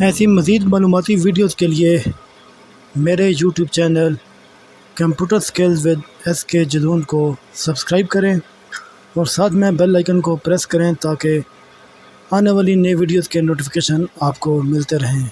ایسی مزید معلوماتی ویڈیوز کے لیے میرے YouTube channel computer skills with S K Jadoon کو سبسکرائب کریں اور ساتھ میں بیل آئیکن کو پریس کریں تاکہ آنے والی نئی ویڈیوز کے نوٹیفیکیشن آپ کو ملتے رہیں۔